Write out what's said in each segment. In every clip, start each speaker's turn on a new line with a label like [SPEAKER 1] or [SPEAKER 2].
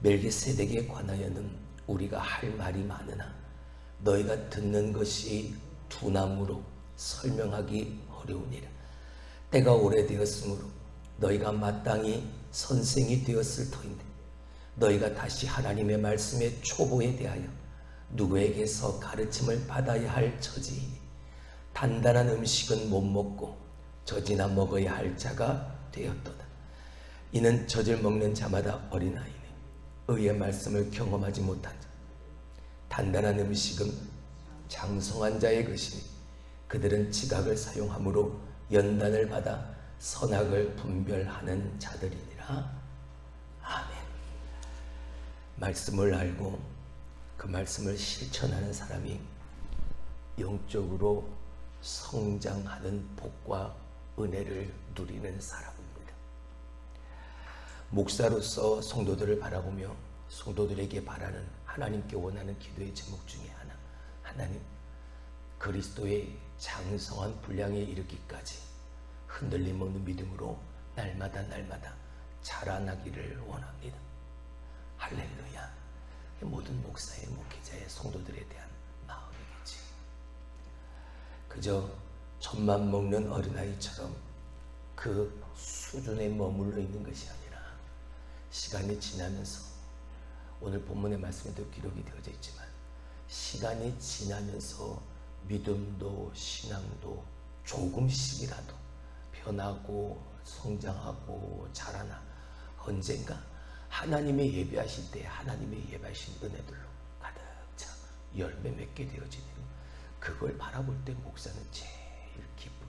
[SPEAKER 1] 멜기세덱에 관하여는 우리가 할 말이 많으나 너희가 듣는 것이 두나무로 설명하기 어려우니라. 때가 오래되었으므로 너희가 마땅히 선생이 되었을 터인데 너희가 다시 하나님의 말씀의 초보에 대하여 누구에게서 가르침을 받아야 할 처지이니 단단한 음식은 못 먹고 젖이나 먹어야 할 자가 되었도다. 이는 젖을 먹는 자마다 어린아이니 의의 말씀을 경험하지 못한 자 단단한 음식은 장성한 자의 것이니 그들은 지각을 사용함으로 연단을 받아 선악을 분별하는 자들이니라. 아멘. 말씀을 알고 그 말씀을 실천하는 사람이 영적으로 성장하는 복과 은혜를 누리는 사람입니다. 목사로서 성도들을 바라보며 성도들에게 바라는 하나님께 원하는 기도의 제목 중에 하나 하나님 그리스도의 장성한 분량에 이르기까지 흔들림 없는 믿음으로 날마다 날마다 자라나기를 원합니다. 할렐루야. 모든 목사의 목회자의 성도들에 대한 마음이겠지. 그저 젖만 먹는 어린아이처럼 그 수준에 머물러 있는 것이 아니라 시간이 지나면서 오늘 본문의 말씀에도 기록이 되어져 있지만 시간이 지나면서 믿음도 신앙도 조금씩이라도 변하고 성장하고 자라나 언젠가 하나님의 예배하실 때 하나님의 예배하신 은혜들로 가득 차 열매 맺게 되어지는 그걸 바라볼 때 목사는 제일 기쁨,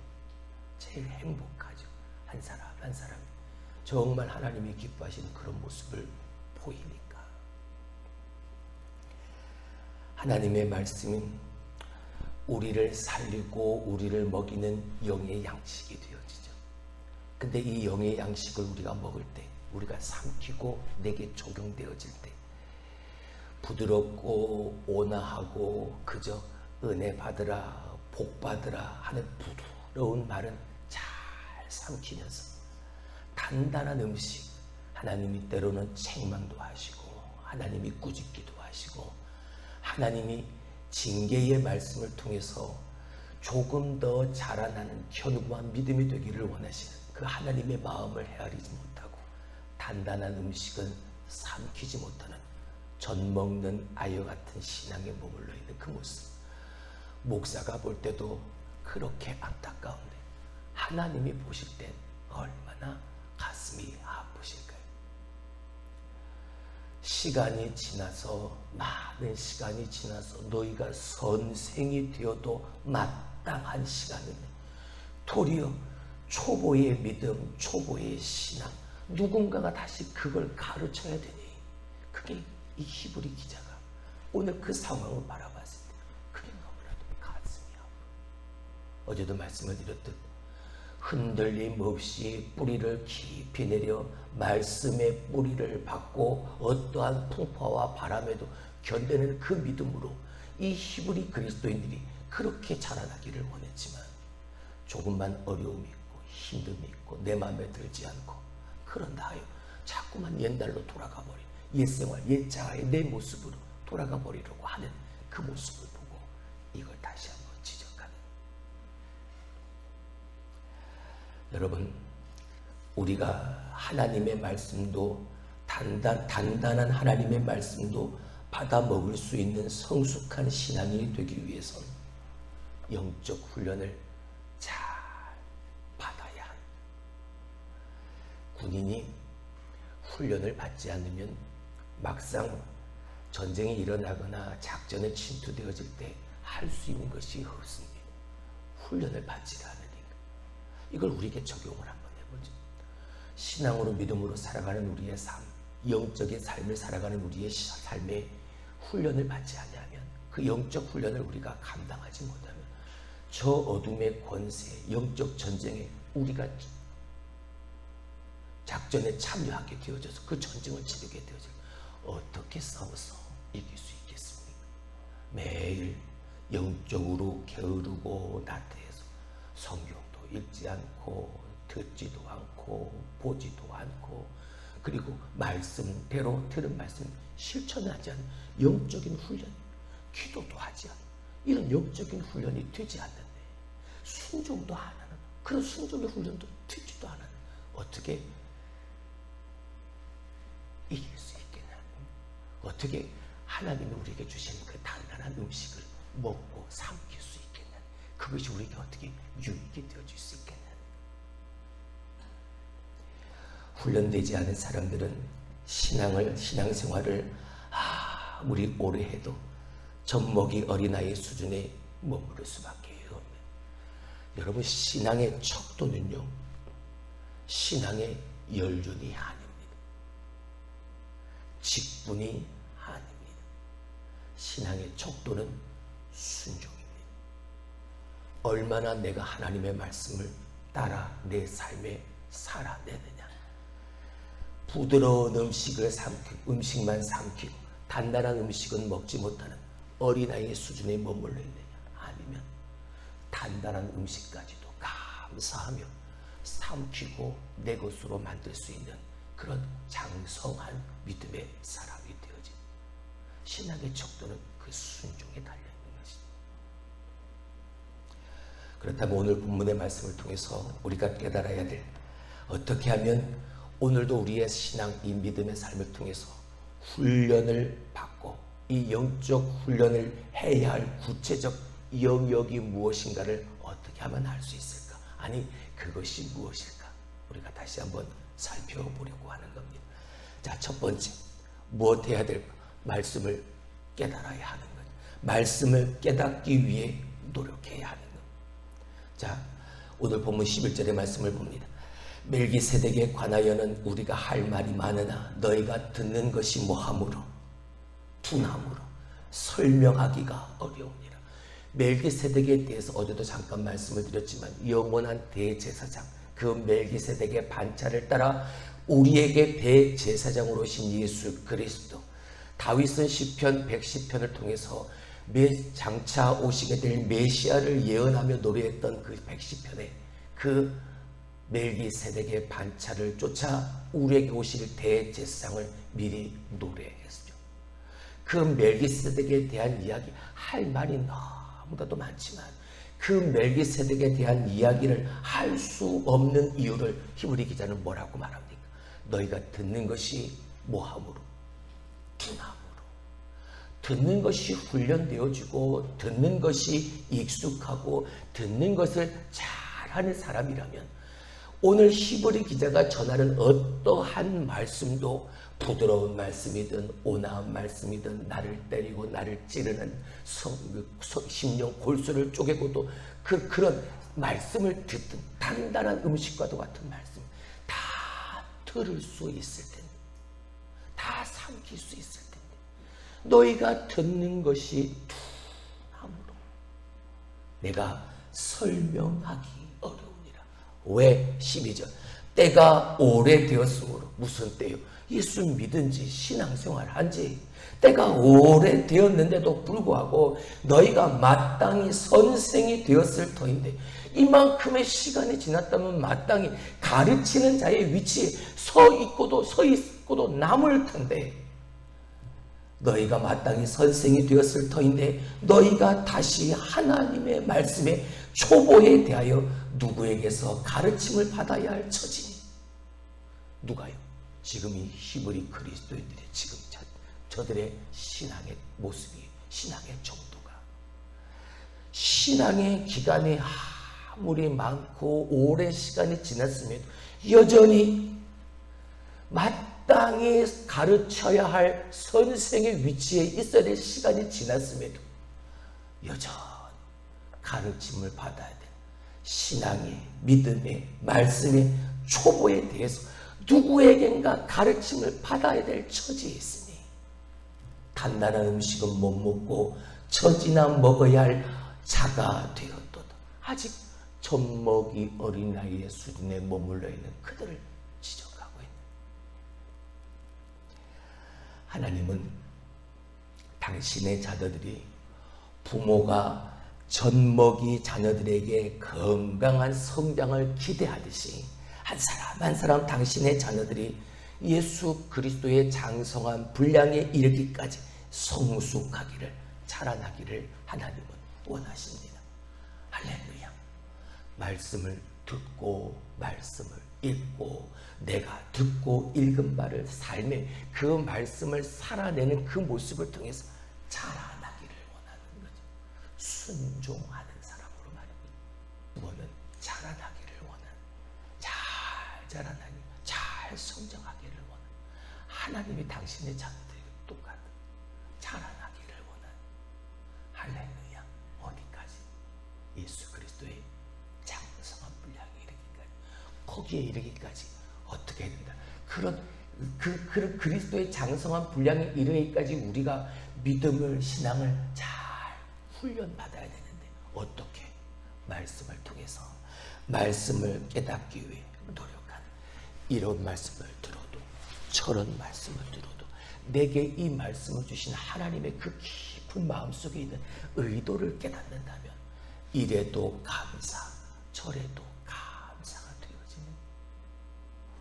[SPEAKER 1] 제일 행복하죠. 한 사람 한 사람이 정말 하나님이 기뻐하시는 그런 모습을 보이니까 하나님의 말씀은 우리를 살리고 우리를 먹이는 영의 양식이 되어지죠. 근데 이 영의 양식을 우리가 먹을 때, 우리가 삼키고 내게 적용되어질 때, 부드럽고 온화하고 그저 은혜 받으라, 복 받으라 하는 부드러운 말은 잘 삼키면서 단단한 음식, 하나님이 때로는 책망도 하시고, 하나님이 꾸짖기도 하시고, 하나님이 징계의 말씀을 통해서 조금 더 자라나는 견고한 믿음이 되기를 원하시는 그 하나님의 마음을 헤아리지 못하고 단단한 음식은 삼키지 못하는 전 먹는 아이와 같은 신앙에 머물러 있는 그 모습. 목사가 볼 때도 그렇게 안타까운데 하나님이 보실 땐 얼마나 가슴이 아프실까요? 시간이 지나서 많은 시간이 지나서 너희가 선생이 되어도 마땅한 시간이네. 도리어 초보의 믿음, 초보의 신앙, 누군가가 다시 그걸 가르쳐야 되니. 그게 이 히브리 기자가 오늘 그 상황을 바라봤을 때 그게 너무나도 가슴이 아파. 어제도 말씀을 드렸듯 흔들림 없이 뿌리를 깊이 내려 말씀의 뿌리를 받고 어떠한 풍파와 바람에도 견디는 그 믿음으로 이 히브리 그리스도인들이 그렇게 자라나기를 원했지만 조금만 어려움이 있고 힘듦이 있고 내 마음에 들지 않고 그런다 하여 자꾸만 옛날로 돌아가 버린 옛생활, 옛자아의 내 모습으로 돌아가 버리려고 하는 그 모습을 보고 이걸 다시 한번 지적하는 여러분, 우리가 하나님의 말씀도 단단, 단단한 하나님의 말씀도 받아 먹을 수 있는 성숙한 신앙이 되기 위해서는 영적 훈련을 잘 받아야 합니다. 군인이 훈련을 받지 않으면 막상 전쟁이 일어나거나 작전에 침투되어질 때 할 수 있는 것이 없습니다. 훈련을 받지 않으니까. 이걸 우리에게 적용을 한번 해보죠. 신앙으로 믿음으로 살아가는 우리의 삶, 영적인 삶을 살아가는 우리의 삶에 훈련을 받지 않으면 그 영적 훈련을 우리가 감당하지 못하면 저 어둠의 권세, 영적 전쟁에 우리가 작전에 참여하게 되어져서 그 전쟁을 치르게 되어져 어떻게 싸워서 이길 수 있겠습니까? 매일 영적으로 게으르고 나태해서 성경도 읽지 않고 듣지도 않고 보지도 않고 그리고 말씀대로 들은 말씀 실천하지 않는 영적인 훈련, 기도도 하지 않는 이런 영적인 훈련이 되지 않는데 순종도 안 하는 그런 순종의 훈련도 되지도 않은 어떻게 이길 수 있겠냐? 어떻게 하나님이 우리에게 주신 그 단단한 음식을 먹고 삼킬 수? 그것이 우리에게 어떻게 유익이 되어질 수 있겠냐? 훈련되지 않은 사람들은 신앙을 신앙생활을 아무리 오래 해도 젖먹이 어린아이 수준에 머무를 수밖에 없는. 여러분 신앙의 척도는요 신앙의 연륜이 아닙니다. 직분이 아닙니다. 신앙의 척도는 순종입니다 얼마나 내가 하나님의 말씀을 따라 내 삶에 살아내느냐. 부드러운 음식을 삼키고 음식만 삼키고 단단한 음식은 먹지 못하는 어린아이의 수준에 머물러 있느냐. 아니면 단단한 음식까지도 감사하며 삼키고 내 것으로 만들 수 있는 그런 장성한 믿음의 사람이 되어진 신앙의 척도는 그 순종에 달려 있는 것입니다. 그렇다면 오늘 본문의 말씀을 통해서 우리가 깨달아야 될 어떻게 하면 오늘도 우리의 신앙 이 믿음의 삶을 통해서 훈련을 받고 이 영적 훈련을 해야 할 구체적 영역이 무엇인가를 어떻게 하면 알 수 있을까? 아니 그것이 무엇일까? 우리가 다시 한번 살펴보려고 하는 겁니다. 자, 첫 번째 무엇 해야 될까? 말씀을 깨달아야 하는 것. 말씀을 깨닫기 위해 노력해야 하는 것. 자, 오늘 본문 11절의 말씀을 봅니다. 멜기세덱에 관하여는 우리가 할 말이 많으나 너희가 듣는 것이 뭐하므로 둔함으로 설명하기가 어려우니라. 멜기세덱에 대해서 어제도 잠깐 말씀을 드렸지만 영원한 대제사장 그 멜기세덱의 반차를 따라 우리에게 대제사장으로 오신 예수 그리스도 다윗은 시편 110편을 통해서 매 장차 오시게 될 메시아를 예언하며 노래했던 그 110편에 그 멜기세덱의 반차를 쫓아 우리에게 오실 대제사장을 미리 노래했죠. 그 멜기세덱에 대한 이야기 할 말이 너무나도 많지만 그 멜기세덱에 대한 이야기를 할 수 없는 이유를 히브리 기자는 뭐라고 말합니까? 너희가 듣는 것이 뭐함으로 둔함으로 듣는 것이 훈련되어지고 듣는 것이 익숙하고 듣는 것을 잘하는 사람이라면 오늘 히브리 기자가 전하는 어떠한 말씀도 부드러운 말씀이든 온화한 말씀이든 나를 때리고 나를 찌르는 성, 그 심령 골수를 쪼개고도 그, 그런 말씀을 듣든 단단한 음식과도 같은 말씀 다 들을 수 있을 텐데 다 삼킬 수 있을 텐데 너희가 듣는 것이 둔함으로 내가 설명하기 어려우니라. 왜? 12절. 때가 오래되었으므로. 무슨 때요? 예수 믿은 지 신앙생활 한지. 때가 오래되었는데도 불구하고 너희가 마땅히 선생이 되었을 터인데 이만큼의 시간이 지났다면 마땅히 가르치는 자의 위치에 서 있고도 서 있고도 남을 텐데 너희가 마땅히 선생이 되었을 터인데 너희가 다시 하나님의 말씀에 초보에 대하여 누구에게서 가르침을 받아야 할 처지니 누가요? 지금 이 히브리 그리스도인들의 지금 저, 저들의 신앙의 모습이 신앙의 정도가 신앙의 기간이 아무리 많고 오랜 시간이 지났음에도 여전히 마땅히 가르쳐야 할 선생의 위치에 있어야 될 시간이 지났음에도 여전히 가르침을 받아야 돼. 신앙의 믿음의 말씀의 초보에 대해서 누구에겐가 가르침을 받아야 될 처지에 있으니 단단한 음식은 못 먹고 처지나 먹어야 할 자가 되었도다. 아직 젖먹이 어린아이의 수준에 머물러 있는 그들을 지적하고 있는 하나님은 당신의 자녀들이 부모가 젖먹이 자녀들에게 건강한 성장을 기대하듯이 한 사람 한 사람 당신의 자녀들이 예수 그리스도의 장성한 분량에 이르기까지 성숙하기를 자라나기를 하나님은 원하십니다. 할렐루야. 말씀을 듣고 말씀을 읽고 내가 듣고 읽은 바를 삶에 그 말씀을 살아내는 그 모습을 통해서 자라나기를 원하는 거죠. 순종하는 사람으로 말입니다. 뭐는 자라나기를 원하는 잘 자라나기, 잘 성장하기를 원하는 하나님이 당신의 자녀들에게 똑같은 자라나기를 원하는 할렐루야 어디까지 예수 거기에 이르기까지 어떻게 해야 된다. 그런 그, 그 그리스도의 장성한 분량에 이르기까지 우리가 믿음을 신앙을 잘 훈련 받아야 되는데 어떻게? 말씀을 통해서 말씀을 깨닫기 위해 노력하는 이런 말씀을 들어도 저런 말씀을 들어도 내게 이 말씀을 주신 하나님의 그 깊은 마음속에 있는 의도를 깨닫는다면 이래도 감사 저래도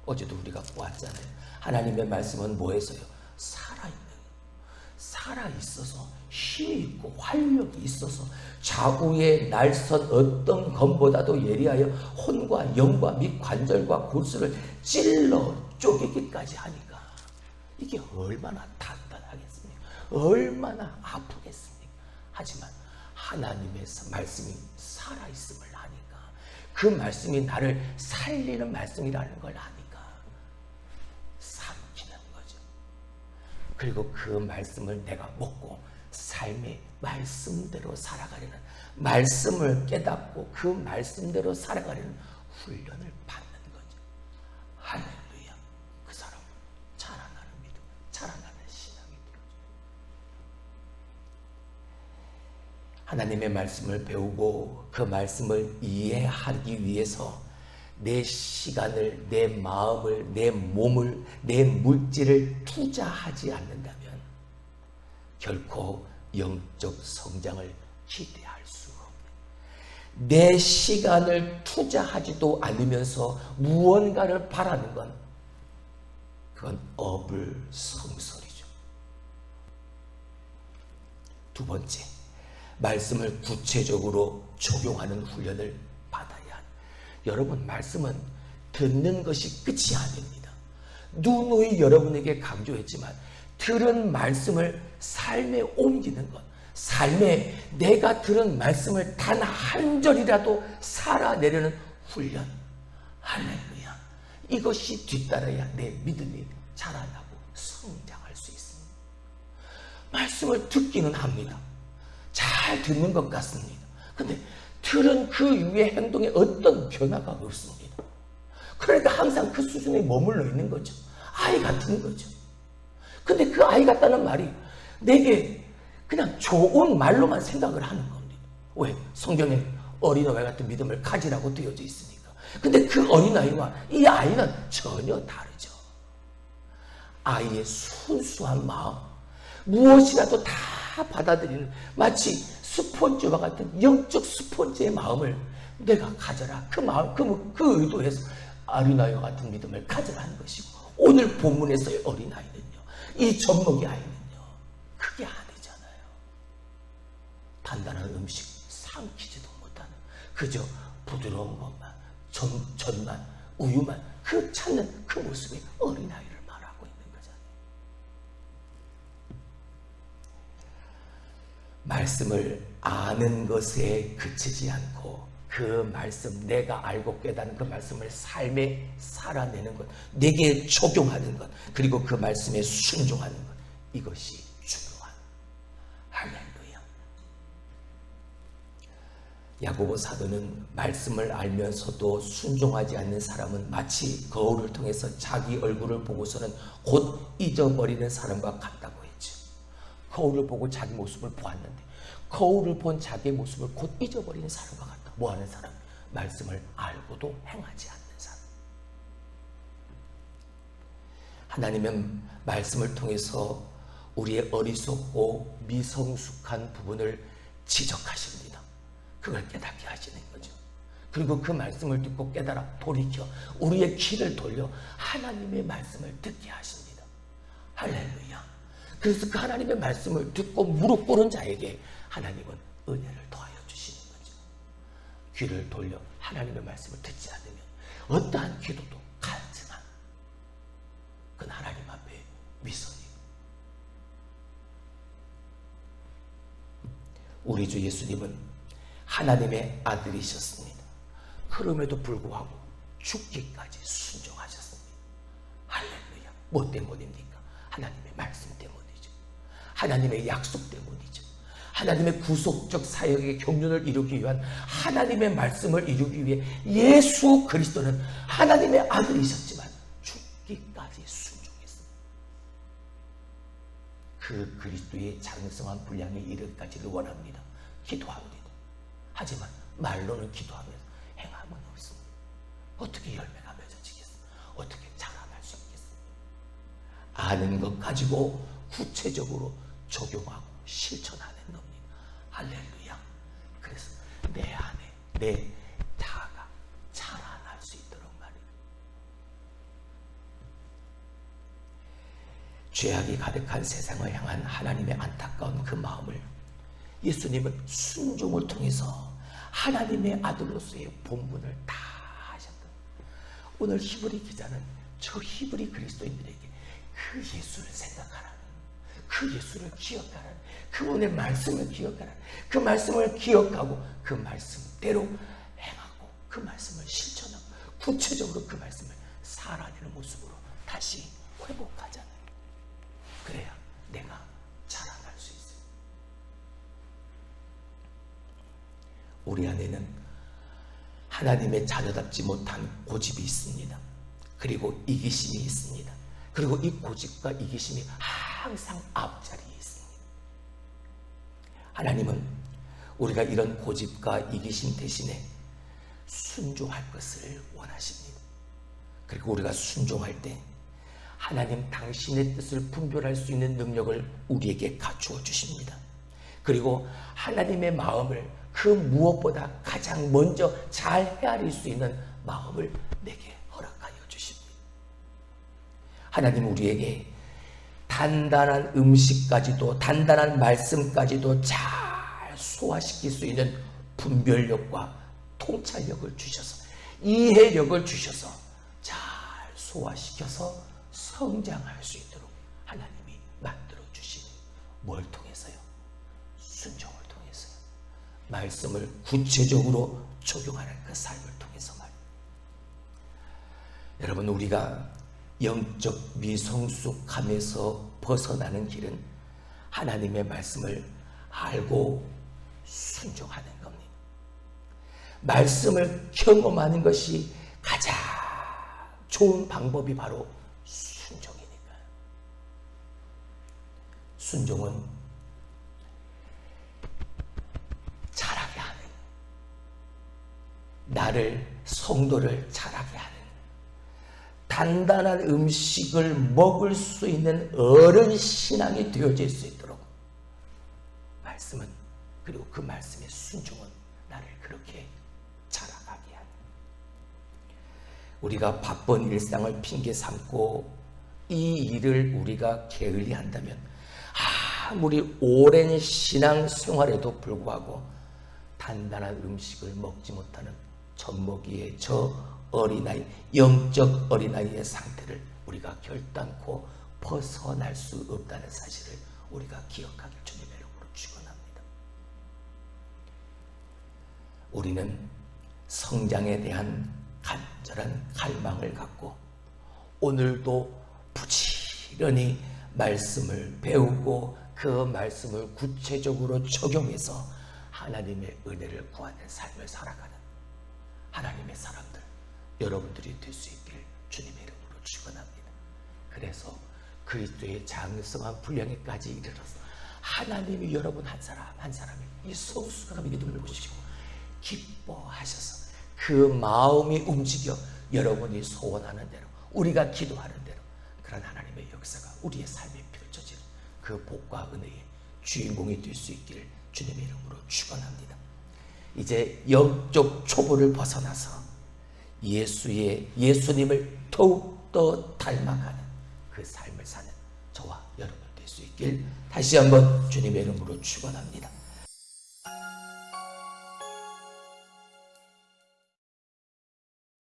[SPEAKER 1] 어제도 우리가 보았잖아요 하나님의 말씀은 뭐에서요? 살아있는 살아 있어서 힘이 있고 활력이 있어서 좌우의 날선 어떤 검보다도 예리하여 혼과 영과 및 관절과 골수를 찔러 쪼개기까지 하니까 이게 얼마나 단단하겠습니까? 얼마나 아프겠습니까? 하지만 하나님의 말씀이 살아 있음을 아니까 그 말씀이 나를 살리는 말씀이라는 걸 아니까 삼키는 거죠. 그리고 그 말씀을 내가 먹고 삶의 말씀대로 살아가려는 말씀을 깨닫고 그 말씀대로 살아가려는 훈련을 받는 거죠. 할렐루야. 그 사람은 자라나는 믿음, 자라나는 신앙이 되어져. 하나님의 말씀을 배우고 그 말씀을 이해하기 위해서 내 시간을, 내 마음을, 내 몸을, 내 물질을 투자하지 않는다면 결코 영적 성장을 기대할 수가 없네. 내 시간을 투자하지도 않으면서 무언가를 바라는 건 그건 어불성설이죠. 두 번째, 말씀을 구체적으로 적용하는 훈련을. 여러분, 말씀은 듣는 것이 끝이 아닙니다. 누누이 여러분에게 강조했지만 들은 말씀을 삶에 옮기는 것, 삶에 내가 들은 말씀을 단 한 절이라도 살아내려는 훈련. 할렐루야. 이것이 뒤따라야 내 믿음이 자라나고 성장할 수 있습니다. 말씀을 듣기는 합니다. 잘 듣는 것 같습니다. 근데 들은 그 이후의 행동에 어떤 변화가 없습니다. 그러니까 항상 그 수준에 머물러 있는 거죠. 아이 같은 거죠. 근데 그 아이 같다는 말이 내게 그냥 좋은 말로만 생각을 하는 겁니다. 왜? 성경에 어린아이 같은 믿음을 가지라고 되어져 있으니까. 근데 그 어린아이와 이 아이는 전혀 다르죠. 아이의 순수한 마음, 무엇이라도 다 받아들이는 마치 스폰지와 같은 영적 스폰지의 마음을 내가 가져라. 그 마음, 그, 그 의도에서 어린아이와 같은 믿음을 가져라는 것이고 오늘 본문에서의 어린아이는 이 젖먹이 아이는요, 그게 아니잖아요. 단단한 음식 삼키지도 못하는, 그저 부드러운 것만, 전, 전만, 우유만, 그 찾는 그 모습이 어린아이를 말하고 있는 거잖아요. 말씀을 아는 것에 그치지 않고 그 말씀, 내가 알고 깨닫는 그 말씀을 삶에 살아내는 것, 내게 적용하는 것, 그리고 그 말씀에 순종하는 것, 이것이 중요한 할렐루야. 야고보 사도는 말씀을 알면서도 순종하지 않는 사람은 마치 거울을 통해서 자기 얼굴을 보고서는 곧 잊어버리는 사람과 같다고. 거울을 보고 자기 모습을 보았는데 거울을 본 자기의 모습을 곧 잊어버리는 사람과 같다. 뭐 하는 사람? 말씀을 알고도 행하지 않는 사람. 하나님의 말씀을 통해서 우리의 어리석고 미성숙한 부분을 지적하십니다. 그걸 깨닫게 하시는 거죠. 그리고 그 말씀을 듣고 깨달아 돌이켜 우리의 귀를 돌려 하나님의 말씀을 듣게 하십니다. 할렐루야. 그래서 그 하나님의 말씀을 듣고 무릎 꿇은 자에게 하나님은 은혜를 더하여 주시는 거죠. 귀를 돌려 하나님의 말씀을 듣지 않으면 어떠한 기도도 간증한 그건 하나님 앞에 위선이 우리 주 예수님은 하나님의 아들이셨습니다. 그럼에도 불구하고 죽기까지 순종하셨습니다. 할렐루야. 뭐 때문입니까? 하나님의 말씀 때문이죠. 하나님의 약속 때문이죠. 하나님의 구속적 사역의 경륜을 이루기 위한 하나님의 말씀을 이루기 위해 예수 그리스도는 하나님의 아들이셨지만 죽기까지 순종했습니다. 그 그리스도의 장성한 분량에 이르기까지를 원합니다. 기도합니다. 하지만 말로는 기도하면서 행함은 없습니다. 어떻게 열매가 맺어지겠습니까? 어떻게 자라날 수 있겠습니까? 아는 것 가지고 구체적으로 적용하고 실천하는 겁니다. 할렐루야. 그래서 내 안에 내 자아가 자라날 수 있도록 말입니다. 죄악이 가득한 세상을 향한 하나님의 안타까운 그 마음을 예수님은 순종을 통해서 하나님의 아들로서의 본분을 다 하셨다. 오늘 히브리 기자는 저 히브리 그리스도인들에게 그 예수를 생각하라는, 그 예수를 기억하라는, 그분의 말씀을 기억하라는, 그 말씀을 기억하고 그 말씀대로 행하고 그 말씀을 실천하고 구체적으로 그 말씀을 살아내는 모습으로 다시 회복하잖아요. 그래야 내가 자라날 수 있어요. 우리 안에는 하나님의 자녀답지 못한 고집이 있습니다. 그리고 이기심이 있습니다. 그리고 이 고집과 이기심이 항상 앞자리에 있습니다. 하나님은 우리가 이런 고집과 이기심 대신에 순종할 것을 원하십니다. 그리고 우리가 순종할 때 하나님 당신의 뜻을 분별할 수 있는 능력을 우리에게 갖추어 주십니다. 그리고 하나님의 마음을 그 무엇보다 가장 먼저 잘 헤아릴 수 있는 마음을 내게 허락하여 주십니다. 하나님 우리에게 단단한 음식까지도 단단한 말씀까지도 잘 소화시킬 수 있는 분별력과 통찰력을 주셔서 이해력을 주셔서 잘 소화시켜서 성장할 수 있도록 하나님이 만들어 주신 뭘 통해서요? 순종을 통해서요. 말씀을 구체적으로 적용하는 그 삶을 통해서 말입니다. 여러분 우리가 영적 미성숙함에서 벗어나는 길은 하나님의 말씀을 알고 순종하는 겁니다. 말씀을 경험하는 것이 가장 좋은 방법이 바로 순종이니까. 순종은 자라게 하는, 나를, 성도를 자라게 하는, 단단한 음식을 먹을 수 있는 어른 신앙이 되어질 수 있도록 말씀은 그리고 그 말씀의 순종은 나를 그렇게 자라가게 하는 우리가 바쁜 일상을 핑계 삼고 이 일을 우리가 게을리 한다면 아무리 오랜 신앙 생활에도 불구하고 단단한 음식을 먹지 못하는 젖먹이의 저 어린아이, 영적 어린아이의 상태를 우리가 결단코 벗어날 수 없다는 사실을 우리가 기억하길 주님의 이름으로 축원합니다. 우리는 성장에 대한 간절한 갈망을 갖고 오늘도 부지런히 말씀을 배우고 그 말씀을 구체적으로 적용해서 하나님의 은혜를 구하는 삶을 살아가는 하나님의 사람들 여러분들이 될 수 있기를 주님의 이름으로 축원합니다. 그래서 그리스도의 장성한 분량에까지 이르러서 하나님이 여러분 한 사람 한 사람이 이 성숙한 믿음을 보시고 기뻐하셔서 그 마음이 움직여 여러분이 소원하는 대로 우리가 기도하는 대로 그런 하나님의 역사가 우리의 삶에 펼쳐지는 그 복과 은혜의 주인공이 될 수 있기를 주님의 이름으로 축원합니다. 이제 영적 초보를 벗어나서 예수의 예수님을 더욱 더 닮아가는 그 삶을 사는 저와 여러분 될 수 있길 다시 한번 주님의 이름으로 축원합니다.